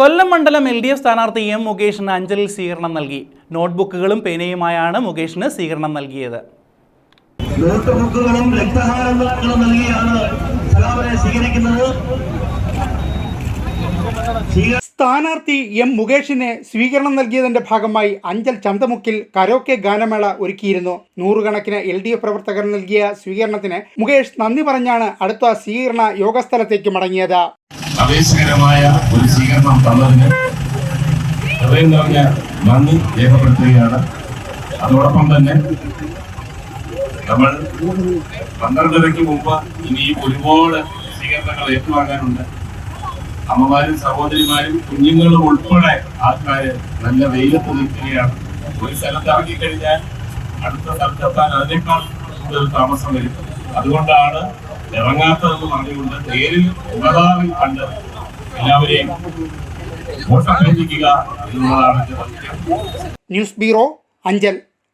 കൊല്ലം മണ്ഡലം L D F സ്ഥാനാർത്ഥി M മുകേഷിന് അഞ്ചലിൽ സ്വീകരണം നൽകി. നോട്ട്ബുക്കുകളും പേനയുമായാണ് മുകേഷിന് സ്വീകരണം നൽകിയത്. നോട്ട്ബുക്കുകളും രക്തഹാരങ്ങളും നൽകിയാണ് സ്വീകരിക്കുന്നത്. സ്വീക- സ്ഥാനാർത്ഥി എം മുകേഷിന് സ്വീകരണം നൽകിയതിന്റെ ഭാഗമായി അഞ്ചൽ ചന്തമുക്കിൽ കരോക്കെ ഗാനമേള ഒരുക്കിയിരുന്നു. നൂറുകണക്കിന് എൽ ഡി എഫ് പ്രവർത്തകർ നൽകിയ സ്വീകരണത്തിന് മുകേഷ് നന്ദി പറഞ്ഞാണ് അടുത്ത സ്വീകരണ യോഗസ്ഥലത്തേക്ക് മടങ്ങിയത്. ആവേശകരമായ ഒരു സ്വീകരണം തന്നതിന് ഹൃദയം നിറഞ്ഞ നന്ദി രേഖപ്പെടുത്തുകയാണ്. അതോടൊപ്പം തന്നെ നമ്മൾ പന്ത്രണ്ടരയ്ക്ക് മുമ്പ് ഇനിയും ഒരുപാട് സ്വീകരണങ്ങൾ ഏറ്റുവാങ്ങാനുണ്ട്. അമ്മമാരും സഹോദരിമാരും കുഞ്ഞുങ്ങളും ഉൾപ്പെടെ ആൾക്കാര് നല്ല വെയിലത്ത് നിൽക്കുകയാണ്. ഒരു സ്ഥലത്ത് ഇറങ്ങിക്കഴിഞ്ഞാൽ അടുത്ത സ്ഥലത്തെത്താൻ അതിനേക്കാൾ കൂടുതൽ താമസം വരും. അതുകൊണ്ടാണ് ഇറങ്ങാത്തതെന്ന് പറഞ്ഞുകൊണ്ട് നേരിൽ ഉപതാവിൽ കണ്ട് എല്ലാവരെയും വോട്ടഭ്യർത്ഥിക്കുക എന്നുള്ളതാണ് ന്യൂസ് ബ്യൂറോ അഞ്ചൽ.